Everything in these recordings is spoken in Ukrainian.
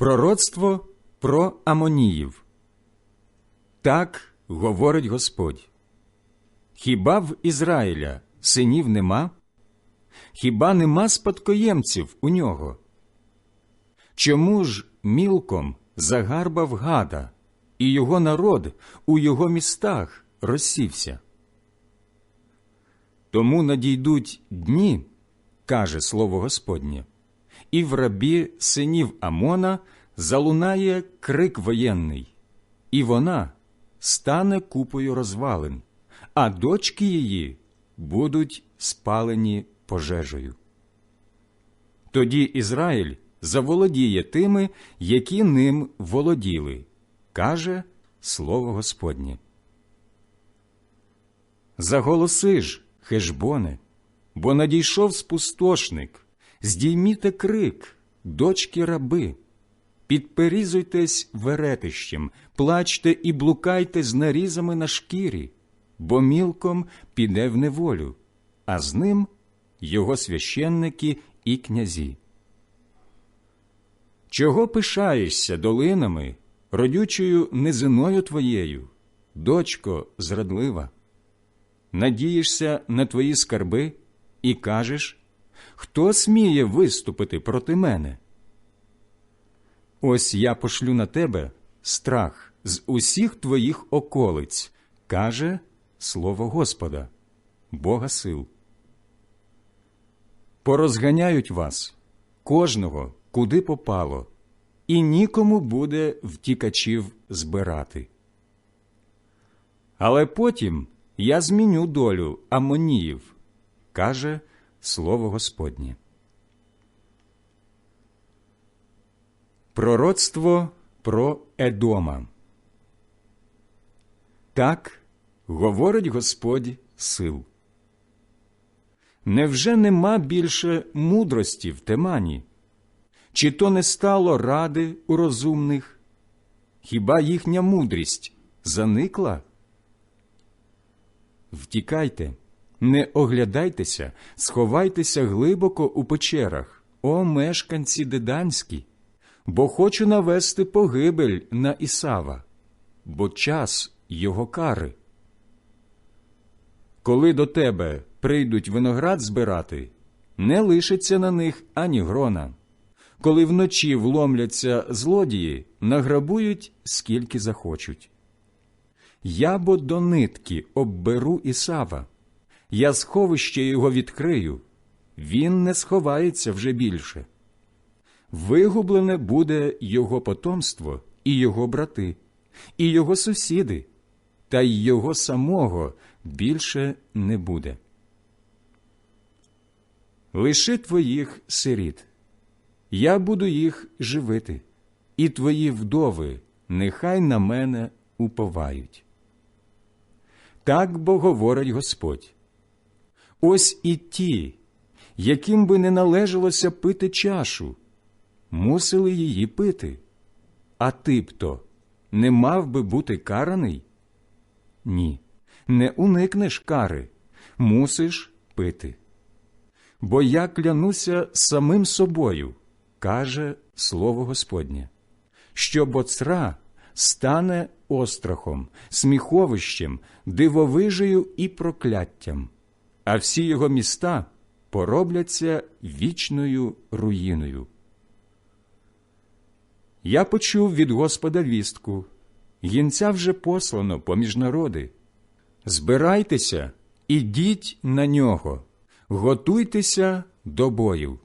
Пророцтво про Амоніїв. Так говорить Господь. Хіба в Ізраїля синів нема? Хіба нема спадкоємців у нього? Чому ж мілком загарбав гада, і його народ у його містах розсівся? Тому надійдуть дні, каже слово Господнє, і в рабі синів Амона залунає крик воєнний, і вона стане купою розвалин, а дочки її будуть спалені пожежею. Тоді Ізраїль заволодіє тими, які ним володіли, каже слово Господнє. Заголоси ж, хешбоне, бо надійшов спустошник, здійміте крик, дочки раби, підперізуйтесь веретищем, плачте і блукайте з нарізами на шкірі, бо мілком піде в неволю, а з ним його священники і князі. Чого пишаєшся долинами, родючою низиною твоєю, дочко зрадлива? Надієшся на твої скарби і кажеш, хто сміє виступити проти мене? Ось я пошлю на тебе страх з усіх твоїх околиць, каже слово Господа, Бога сил. Порозганяють вас, кожного, куди попало, і нікому буде втікачів збирати. Але потім я зміню долю Амоніїв, каже слово Господнє. Пророцтво про Едома. Так говорить Господь сил. Невже нема більше мудрості в темані? Чи то не стало ради у розумних? Хіба їхня мудрість заникла? Втікайте, не оглядайтеся, сховайтеся глибоко у печерах, о мешканці деданські, бо хочу навести погибель на Ісава, бо час його кари. Коли до тебе прийдуть виноград збирати, не лишиться на них ані грона. Коли вночі вломляться злодії, награбують скільки захочуть. Я бо до нитки обберу Ісава, я сховище його відкрию, він не сховається вже більше. Вигублене буде його потомство і його брати, і його сусіди, та й його самого більше не буде. Лиши твоїх сиріт, я буду їх живити, і твої вдови нехай на мене уповають. Так бо говорить Господь. Ось і ті, яким би не належалося пити чашу, мусили її пити. А ти б то не мав би бути караний? Ні, не уникнеш кари, мусиш пити. Бо я клянуся самим собою, каже слово Господнє, що боцра стане острахом, сміховищем, дивовижею і прокляттям, а всі його міста поробляться вічною руїною. Я почув від Господа вістку, гінця вже послано поміж народи. Збирайтеся, ідіть на нього, готуйтеся до бою.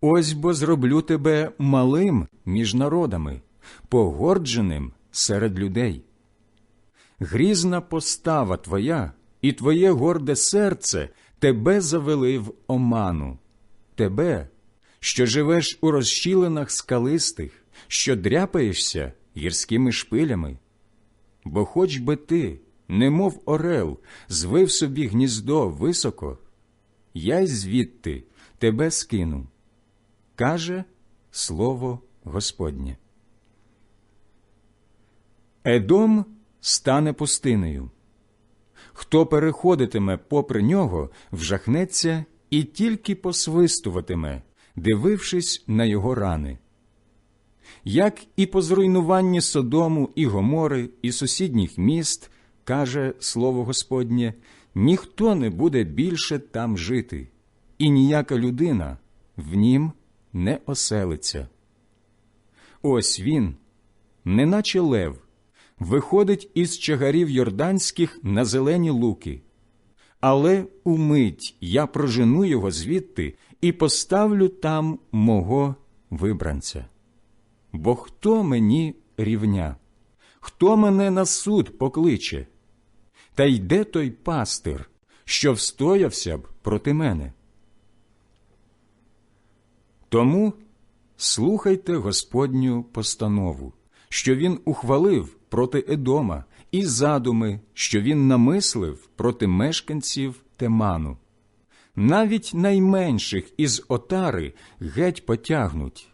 Ось бо зроблю тебе малим між народами, погордженим серед людей. Грізна постава твоя і твоє горде серце тебе завели в оману, тебе, що живеш у розщілинах скалистих, що дряпаєшся гірськими шпилями. Бо хоч би ти, немов орел, звив собі гніздо високо, я й звідти тебе скину, каже слово Господнє. Едом стане пустинею. Хто переходитиме попри нього, вжахнеться і тільки посвистуватиме, дивившись на його рани. як і по зруйнуванні Содому і Гомори і сусідніх міст, каже слово Господнє, ніхто не буде більше там жити, і ніяка людина в нім не оселиться. Ось він, неначе лев, виходить із чагарів йорданських на зелені луки. Але умить я прожену його звідти і поставлю там мого вибранця. Бо хто мені рівня? Хто мене на суд покличе? Та йде той пастир, що встоявся б проти мене. Тому слухайте Господню постанову, що він ухвалив проти Едома, і задуми, що він намислив проти мешканців Теману. Навіть найменших із отари геть потягнуть,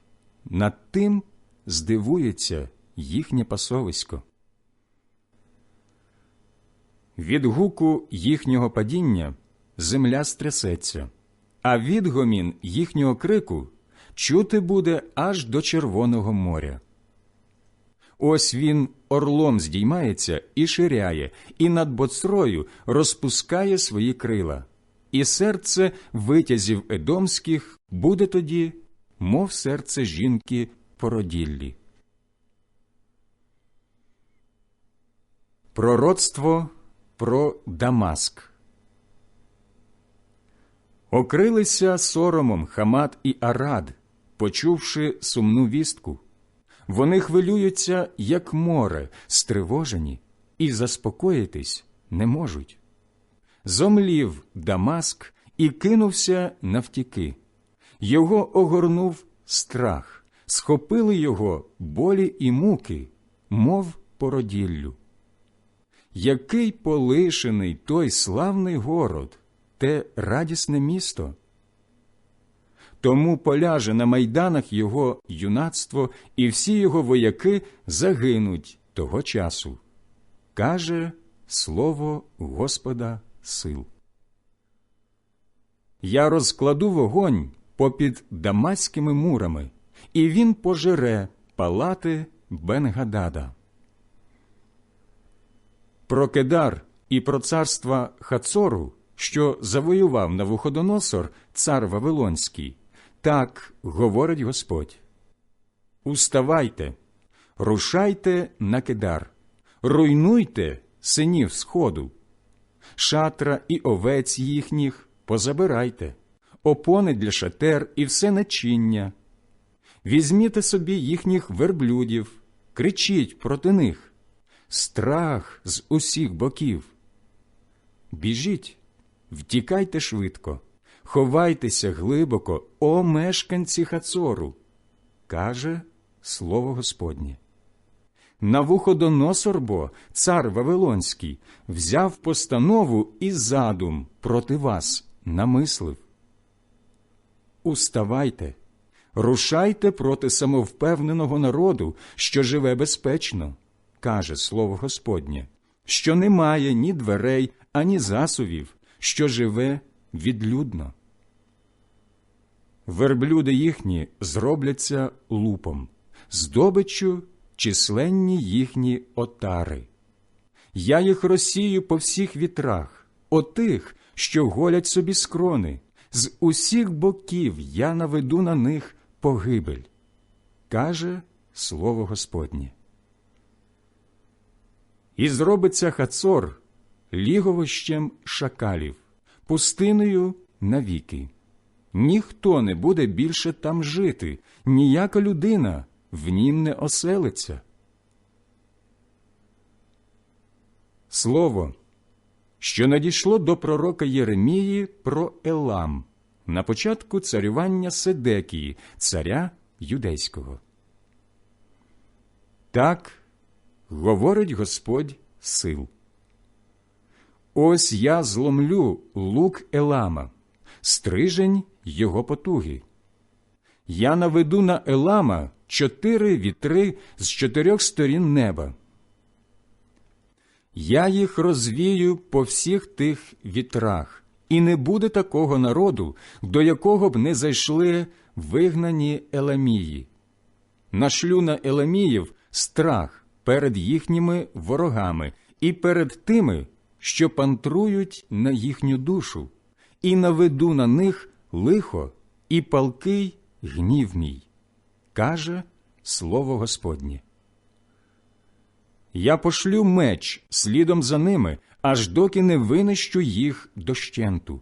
над тим здивується їхнє пасовисько. Від гуку їхнього падіння земля стрясеться, а відгомін їхнього крику чути буде аж до Червоного моря. Ось він орлом здіймається і ширяє, і над боцрою розпускає свої крила, і серце витязів едомських буде тоді, мов серце жінки породіллі. Пророцтво про Дамаск Окрилися соромом Хамат і Арад, почувши сумну вістку. Вони хвилюються, як море, стривожені, і заспокоїтись не можуть. Зомлів Дамаск і кинувся навтіки. Його огорнув страх, схопили його болі і муки, мов породіллю. Який полишений той славний город, те радісне місто. Тому поляже на майданах його юнацтво, і всі його вояки загинуть того часу, каже слово Господа сил. Я розкладу вогонь попід дамаськими мурами, і він пожере палати Бенгадада. Про Кедар і про царства Хацору, що завоював Навуходоносор, цар Вавилонський, так говорить Господь. Уставайте, рушайте на Кедар, руйнуйте синів сходу, шатра і овець їхніх позабирайте, опони для шатер і все начиння. Візьміте собі їхніх верблюдів, кричіть проти них, страх з усіх боків. Біжіть, втікайте швидко, ховайтеся глибоко, о мешканці Хацору, каже слово Господнє. Навуходоносор бо, цар Вавилонський, взяв постанову і задум проти вас намислив. Уставайте, рушайте проти самовпевненого народу, що живе безпечно, каже слово Господнє, що не має ні дверей, ані засувів, що живе відлюдно. Верблюди їхні зробляться лупом, здобиччю численні їхні отари. Я їх розсію по всіх вітрах, отих, що голять собі скрони, з усіх боків я наведу на них погибель, каже слово Господнє. І зробиться Хацор ліговищем шакалів, пустиною навіки. Ніхто не буде більше там жити, ніяка людина в нім не оселиться. Слово, що надійшло до пророка Єремії про Елам на початку царювання Седекії, царя юдейського. Так говорить Господь сил. Ось я зломлю лук Елама, стрижень його потуги. Я наведу на Елама чотири вітри з чотирьох сторін неба. Я їх розвію по всіх тих вітрах, і не буде такого народу, до якого б не зайшли вигнані Еламії. нашлю на Еламіїв страх перед їхніми ворогами і перед тими, що пантрують на їхню душу, і наведу на них лихо і палкий гнів мій, каже слово Господнє. Я пошлю меч слідом за ними, аж доки не винищу їх дощенту.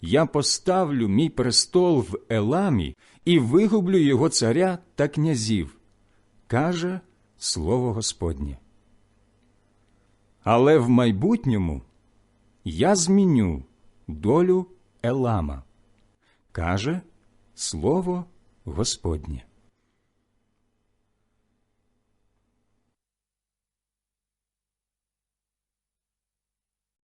Я поставлю мій престол в Еламі і вигублю його царя та князів, каже слово Господнє. Але в майбутньому я зміню долю Елама, каже слово Господнє.